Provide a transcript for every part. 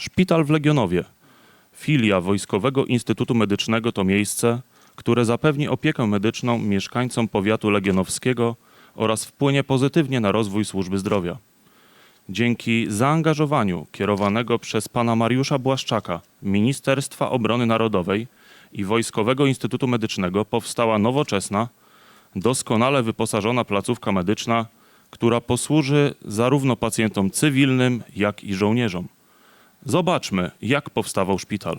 Szpital w Legionowie. Filia Wojskowego Instytutu Medycznego to miejsce, które zapewni opiekę medyczną mieszkańcom powiatu legionowskiego oraz wpłynie pozytywnie na rozwój służby zdrowia. Dzięki zaangażowaniu kierowanego przez pana Mariusza Błaszczaka, Ministerstwa Obrony Narodowej i Wojskowego Instytutu Medycznego powstała nowoczesna, doskonale wyposażona placówka medyczna, która posłuży zarówno pacjentom cywilnym, jak i żołnierzom. Zobaczmy, jak powstawał szpital.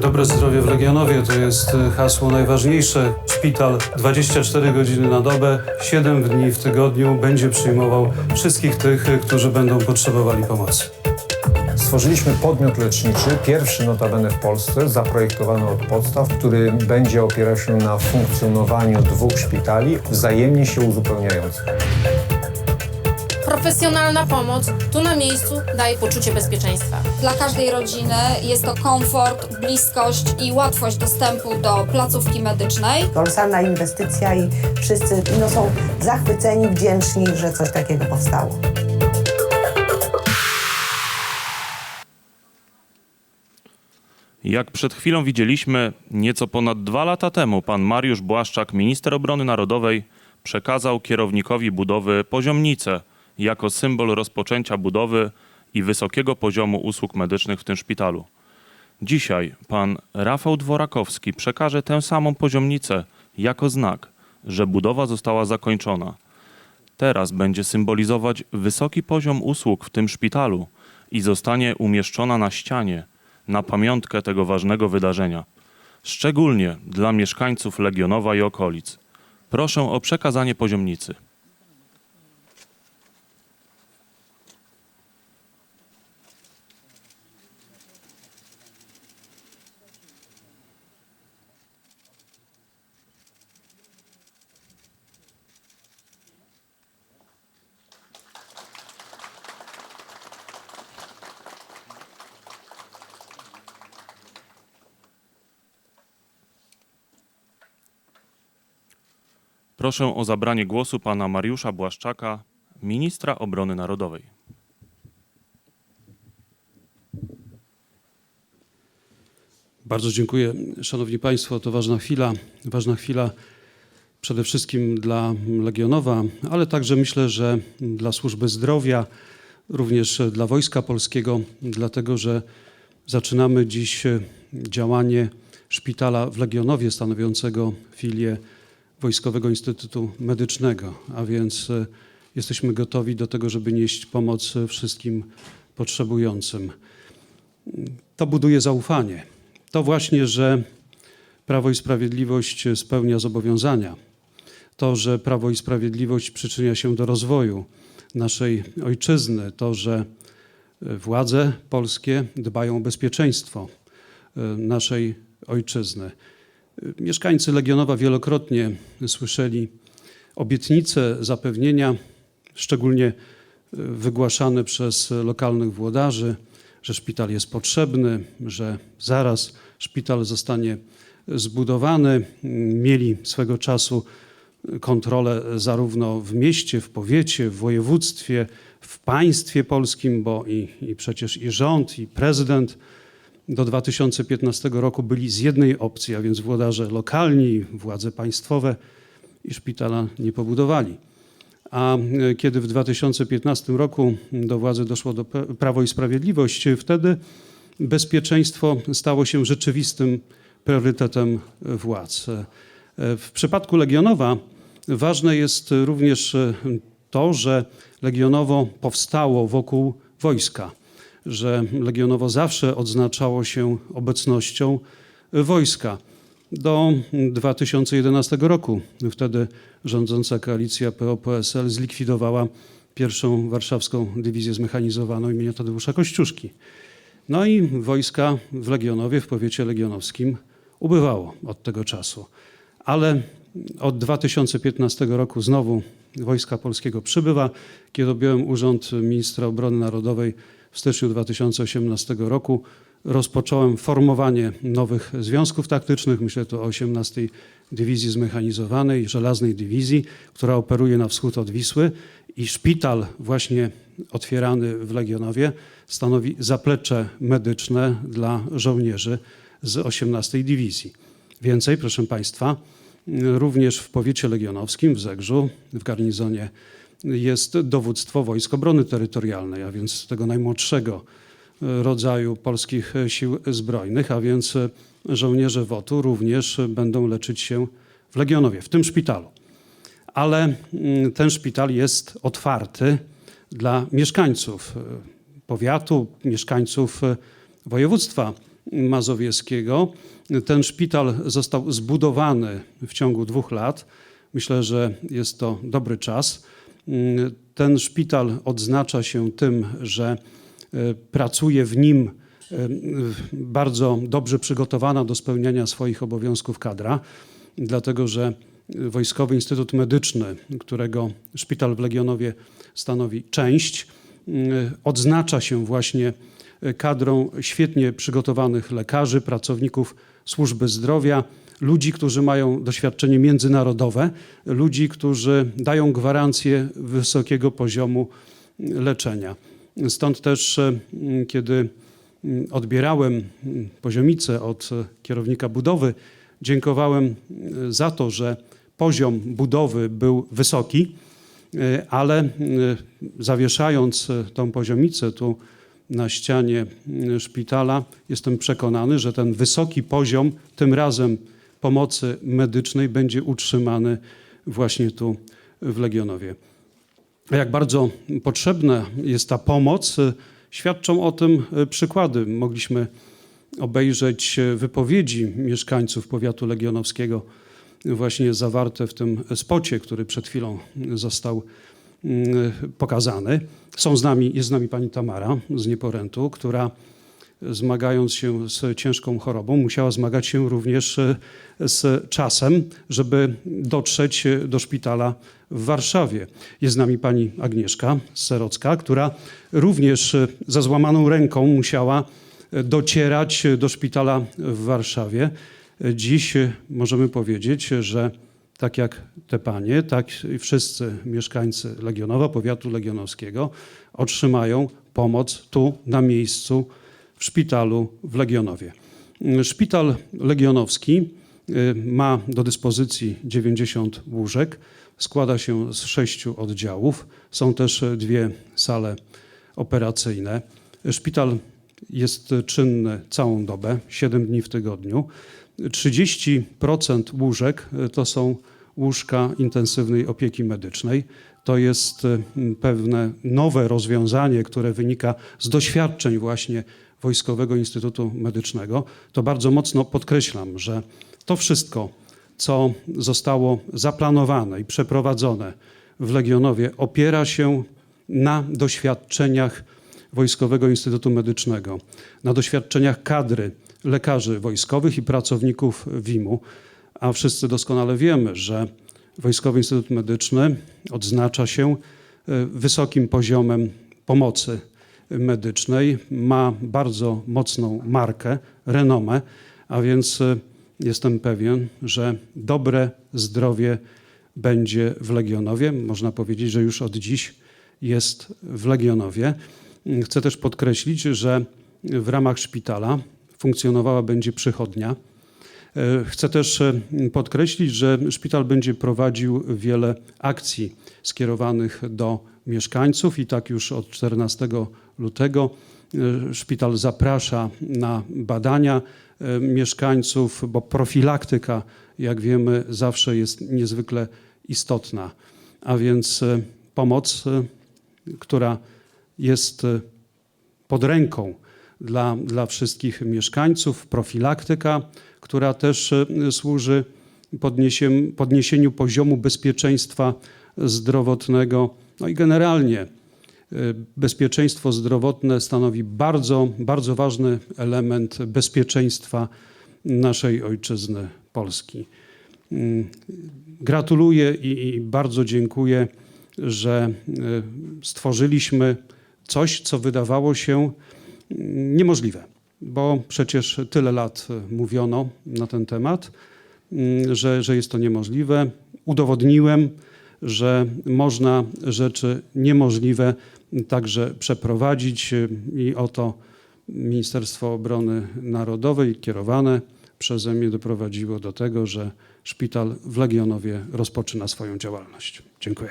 Dobre zdrowie w Legionowie to jest y, hasło najważniejsze. Szpital 24 godziny na dobę, 7 dni w tygodniu będzie przyjmował wszystkich tych, y, którzy będą potrzebowali pomocy. Stworzyliśmy podmiot leczniczy, pierwszy notabene w Polsce, zaprojektowany od podstaw, który będzie opierał się na funkcjonowaniu dwóch szpitali, wzajemnie się uzupełniających. Profesjonalna pomoc tu na miejscu daje poczucie bezpieczeństwa. Dla każdej rodziny jest to komfort, bliskość i łatwość dostępu do placówki medycznej. kolosalna inwestycja i wszyscy no, są zachwyceni, wdzięczni, że coś takiego powstało. Jak przed chwilą widzieliśmy, nieco ponad dwa lata temu pan Mariusz Błaszczak, minister obrony narodowej, przekazał kierownikowi budowy poziomnicę jako symbol rozpoczęcia budowy i wysokiego poziomu usług medycznych w tym szpitalu. Dzisiaj pan Rafał Dworakowski przekaże tę samą poziomnicę jako znak, że budowa została zakończona. Teraz będzie symbolizować wysoki poziom usług w tym szpitalu i zostanie umieszczona na ścianie na pamiątkę tego ważnego wydarzenia, szczególnie dla mieszkańców Legionowa i okolic. Proszę o przekazanie poziomnicy. Proszę o zabranie głosu pana Mariusza Błaszczaka, ministra obrony narodowej. Bardzo dziękuję. Szanowni Państwo, to ważna chwila, ważna chwila przede wszystkim dla Legionowa, ale także myślę, że dla służby zdrowia, również dla Wojska Polskiego, dlatego że zaczynamy dziś działanie szpitala w Legionowie stanowiącego filię Wojskowego Instytutu Medycznego, a więc e, jesteśmy gotowi do tego, żeby nieść pomoc wszystkim potrzebującym. To buduje zaufanie. To właśnie, że Prawo i Sprawiedliwość spełnia zobowiązania. To, że Prawo i Sprawiedliwość przyczynia się do rozwoju naszej ojczyzny. To, że e, władze polskie dbają o bezpieczeństwo e, naszej ojczyzny. Mieszkańcy Legionowa wielokrotnie słyszeli obietnice, zapewnienia, szczególnie e, wygłaszane przez lokalnych włodarzy, że szpital jest potrzebny, że zaraz szpital zostanie zbudowany. Mieli swego czasu kontrolę zarówno w mieście, w powiecie, w województwie, w państwie polskim, bo i, i przecież i rząd, i prezydent do 2015 roku byli z jednej opcji, a więc włodarze lokalni, władze państwowe i szpitala nie pobudowali. A e, kiedy w 2015 roku do władzy doszło do Prawo i Sprawiedliwość, wtedy bezpieczeństwo stało się rzeczywistym priorytetem władz. E, W przypadku Legionowa ważne jest również e, to, że Legionowo powstało wokół wojska że Legionowo zawsze odznaczało się obecnością wojska. Do 2011 roku wtedy rządząca koalicja PO-PSL zlikwidowała pierwszą warszawską dywizję zmechanizowaną imienia Tadeusza Kościuszki. No i wojska w Legionowie, w powiecie legionowskim ubywało od tego czasu. Ale od 2015 roku znowu Wojska Polskiego przybywa. Kiedy objąłem urząd ministra obrony narodowej w styczniu 2018 roku, rozpocząłem formowanie nowych związków taktycznych. Myślę tu o 18 Dywizji Zmechanizowanej, Żelaznej Dywizji, która operuje na wschód od Wisły i szpital właśnie otwierany w Legionowie stanowi zaplecze medyczne dla żołnierzy z 18 Dywizji. Więcej, proszę Państwa, również w powiecie legionowskim, w Zegrzu, w garnizonie jest dowództwo Wojsk Obrony Terytorialnej, a więc tego najmłodszego e, rodzaju polskich sił zbrojnych, a więc e, żołnierze WOT-u również będą leczyć się w Legionowie, w tym szpitalu. Ale mm, ten szpital jest otwarty dla mieszkańców e, powiatu, mieszkańców e, województwa mazowieckiego. Ten szpital został zbudowany w ciągu dwóch lat. Myślę, że jest to dobry czas. Mm, Ten szpital odznacza się tym, że e, pracuje w nim e, bardzo dobrze przygotowana do spełniania swoich obowiązków kadra, dlatego że Wojskowy Instytut Medyczny, którego szpital w Legionowie stanowi część, odznacza się właśnie kadrą świetnie przygotowanych lekarzy, pracowników służby zdrowia, ludzi, którzy mają doświadczenie międzynarodowe, ludzi, którzy dają gwarancję wysokiego poziomu leczenia. Stąd też, e, kiedy odbierałem poziomicę od e, kierownika budowy, dziękowałem e, za to, że poziom budowy był wysoki, ale zawieszając tą poziomicę tu na ścianie szpitala, jestem przekonany, że ten wysoki poziom tym razem pomocy medycznej będzie utrzymany właśnie tu w Legionowie. Jak bardzo potrzebna jest ta pomoc, e, świadczą o tym e, przykłady. Mogliśmy obejrzeć e, wypowiedzi mieszkańców powiatu legionowskiego, właśnie zawarte w tym spocie, który przed chwilą został mm, pokazany. Są z nami, jest z nami pani Tamara z Nieporętu, która zmagając się z ciężką chorobą, musiała zmagać się również e, z czasem, żeby dotrzeć e, do szpitala w Warszawie. Jest z nami pani Agnieszka Serocka, która również e, za złamaną ręką musiała docierać do szpitala w Warszawie. Dziś możemy powiedzieć, że tak jak te panie, tak i wszyscy mieszkańcy Legionowa, powiatu legionowskiego otrzymają pomoc tu na miejscu w szpitalu w Legionowie. Szpital legionowski y, ma do dyspozycji 90 łóżek, składa się z sześciu oddziałów. Są też dwie sale operacyjne. Szpital jest czynny całą dobę, 7 dni w tygodniu. 30% łóżek y, to są łóżka intensywnej opieki medycznej. To jest y, pewne nowe rozwiązanie, które wynika z doświadczeń właśnie Wojskowego Instytutu Medycznego. To bardzo mocno podkreślam, że to wszystko, co zostało zaplanowane i przeprowadzone w Legionowie, opiera się na doświadczeniach Wojskowego Instytutu Medycznego, na doświadczeniach kadry lekarzy wojskowych i pracowników WIM-u, a wszyscy doskonale wiemy, że Wojskowy Instytut Medyczny odznacza się e, wysokim poziomem pomocy medycznej, ma bardzo mocną markę, renomę, a więc e, jestem pewien, że dobre zdrowie będzie w Legionowie. Można powiedzieć, że już od dziś jest w Legionowie. Chcę też podkreślić, że w ramach szpitala funkcjonowała będzie przychodnia. E, Chcę też e, podkreślić, że szpital będzie prowadził wiele akcji skierowanych do mieszkańców i tak już od 14 lutego e, szpital zaprasza na badania e, mieszkańców, bo profilaktyka, jak wiemy, zawsze jest niezwykle istotna. A więc e, pomoc, która jest pod ręką dla, dla wszystkich mieszkańców, profilaktyka, która też służy podniesieniu poziomu bezpieczeństwa zdrowotnego. No i generalnie e, bezpieczeństwo zdrowotne stanowi bardzo, bardzo ważny element bezpieczeństwa naszej ojczyzny Polski. Mm, Gratuluję i, bardzo dziękuję, że e, stworzyliśmy coś, co wydawało się mm, niemożliwe. bo przecież tyle lat y, mówiono na ten temat, mm, że, że jest to niemożliwe. Udowodniłem, że można rzeczy niemożliwe także przeprowadzić y, i oto Ministerstwo Obrony Narodowej kierowane przeze mnie doprowadziło do tego, że szpital w Legionowie rozpoczyna swoją działalność. Dziękuję.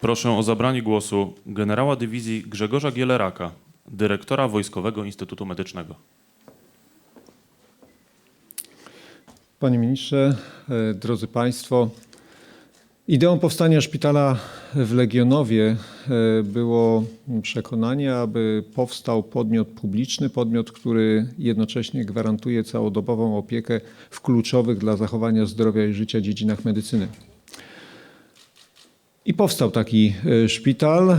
Proszę o zabranie głosu generała dywizji Grzegorza Gieleraka, dyrektora Wojskowego Instytutu Medycznego. Panie ministrze, e, drodzy państwo, ideą powstania szpitala w Legionowie e, było przekonanie, aby powstał podmiot publiczny, podmiot, który jednocześnie gwarantuje całodobową opiekę w kluczowych dla zachowania zdrowia i życia dziedzinach medycyny. I powstał taki e, szpital.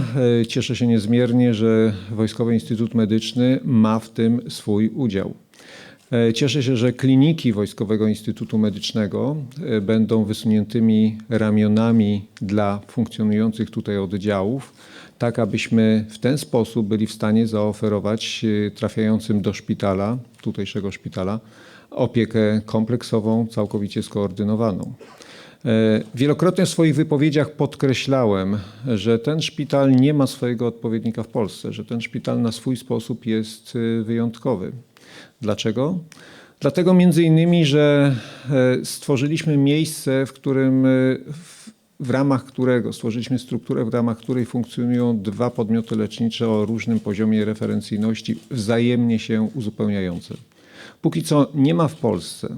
Cieszę się niezmiernie, że Wojskowy Instytut Medyczny ma w tym swój udział. E, Cieszę się, że kliniki Wojskowego Instytutu Medycznego e, będą wysuniętymi ramionami dla funkcjonujących tutaj oddziałów, tak abyśmy w ten sposób byli w stanie zaoferować e, trafiającym do szpitala, tutejszego szpitala, opiekę kompleksową, całkowicie skoordynowaną. Wielokrotnie w swoich wypowiedziach podkreślałem, że ten szpital nie ma swojego odpowiednika w Polsce, że ten szpital na swój sposób jest wyjątkowy. Dlaczego? Dlatego między innymi, że e, stworzyliśmy miejsce, w którym e, w, ramach którego stworzyliśmy strukturę, w ramach której funkcjonują dwa podmioty lecznicze o różnym poziomie referencyjności, wzajemnie się uzupełniające. Póki co nie ma w Polsce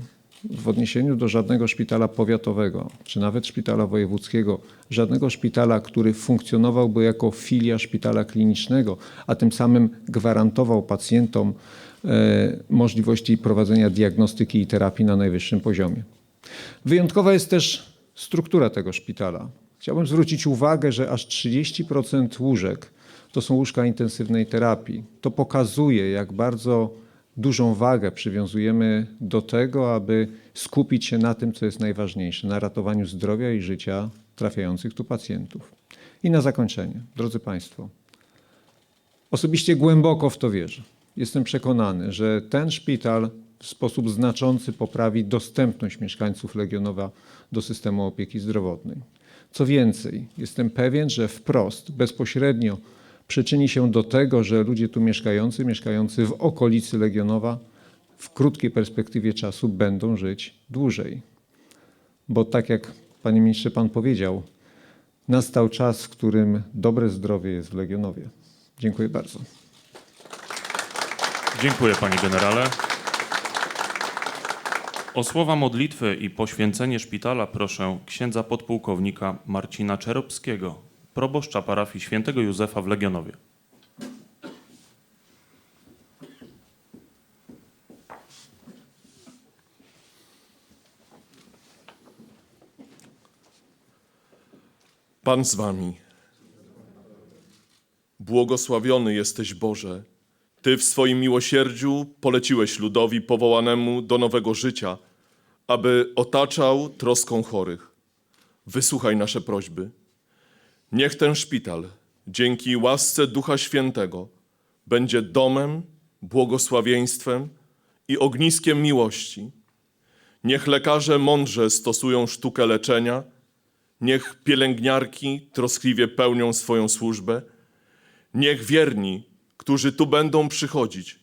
w odniesieniu do żadnego szpitala powiatowego, czy nawet szpitala wojewódzkiego, żadnego szpitala, który funkcjonowałby jako filia szpitala klinicznego, a tym samym gwarantował pacjentom możliwości prowadzenia diagnostyki i terapii na najwyższym poziomie. Wyjątkowa jest też struktura tego szpitala. Chciałbym zwrócić uwagę, że aż 30% łóżek to są łóżka intensywnej terapii. To pokazuje, jak bardzo dużą wagę przywiązujemy do tego, aby skupić się na tym, co jest najważniejsze na ratowaniu zdrowia i życia trafiających tu pacjentów. I na zakończenie, drodzy Państwo, osobiście głęboko w to wierzę. Jestem przekonany, że ten szpital w sposób znaczący poprawi dostępność mieszkańców Legionowa do systemu opieki zdrowotnej. Co więcej, jestem pewien, że wprost, bezpośrednio przyczyni się do tego, że ludzie tu mieszkający, mieszkający w okolicy Legionowa, w krótkiej perspektywie czasu będą żyć dłużej. Bo tak jak panie ministrze pan powiedział, nastał czas, w którym dobre zdrowie jest w Legionowie. Dziękuję bardzo. Dziękuję panie generale. O słowa modlitwy i poświęcenie szpitala proszę księdza podpułkownika Marcina Czerobskiego, proboszcza parafii świętego Józefa w Legionowie. Pan z wami. Błogosławiony jesteś Boże. Ty w swoim miłosierdziu poleciłeś ludowi powołanemu do nowego życia, aby otaczał troską chorych. Wysłuchaj nasze prośby. Niech ten szpital, dzięki łasce Ducha Świętego, będzie domem, błogosławieństwem i ogniskiem miłości. Niech lekarze mądrze stosują sztukę leczenia, Niech pielęgniarki troskliwie pełnią swoją służbę. Niech wierni, którzy tu będą przychodzić,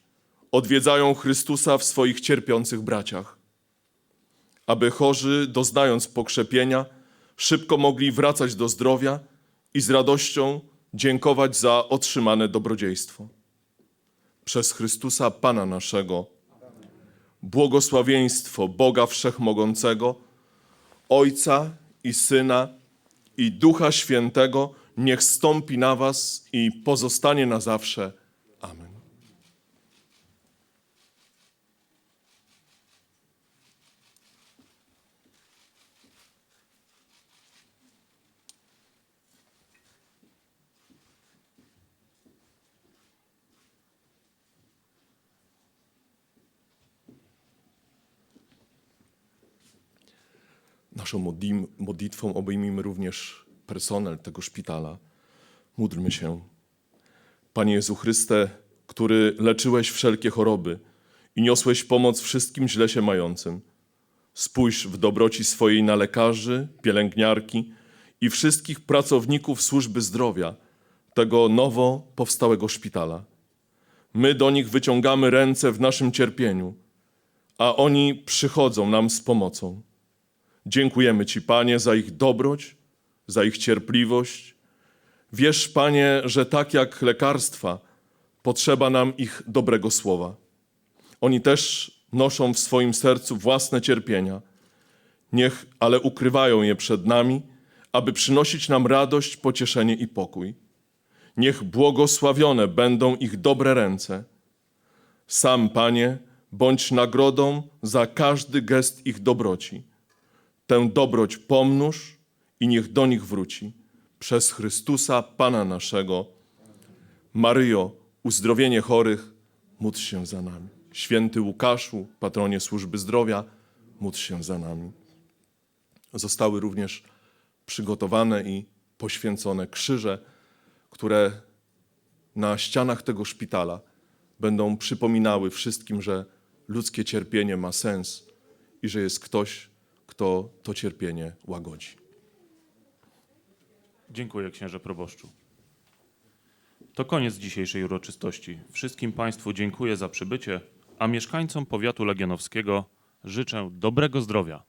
odwiedzają Chrystusa w swoich cierpiących braciach. Aby chorzy, doznając pokrzepienia, szybko mogli wracać do zdrowia i z radością dziękować za otrzymane dobrodziejstwo. Przez Chrystusa Pana naszego, błogosławieństwo Boga Wszechmogącego, Ojca i Syna i Ducha Świętego niech stąpi na was i pozostanie na zawsze. Naszą modlitwą obejmijmy również personel tego szpitala. Módlmy się. Panie Jezu Chryste, który leczyłeś wszelkie choroby i niosłeś pomoc wszystkim źle się mającym, spójrz w dobroci swojej na lekarzy, pielęgniarki i wszystkich pracowników służby zdrowia tego nowo powstałego szpitala. My do nich wyciągamy ręce w naszym cierpieniu, a oni przychodzą nam z pomocą. Dziękujemy Ci, Panie, za ich dobroć, za ich cierpliwość. Wierz, Panie, że tak jak lekarstwa, potrzeba nam ich dobrego słowa. Oni też noszą w swoim sercu własne cierpienia. Niech, ale ukrywają je przed nami, aby przynosić nam radość, pocieszenie i pokój. Niech błogosławione będą ich dobre ręce. Sam, Panie, bądź nagrodą za każdy gest ich dobroci. Tę dobroć pomnóż i niech do nich wróci. Przez Chrystusa, Pana naszego. Maryjo, uzdrowienie chorych, módl się za nami. Święty Łukaszu, patronie służby zdrowia, módl się za nami. Zostały również przygotowane i poświęcone krzyże, które na ścianach tego szpitala będą przypominały wszystkim, że ludzkie cierpienie ma sens i że jest ktoś, kto to cierpienie łagodzi. Dziękuję księże proboszczu. To koniec dzisiejszej uroczystości. Wszystkim Państwu dziękuję za przybycie, a mieszkańcom powiatu legionowskiego życzę dobrego zdrowia.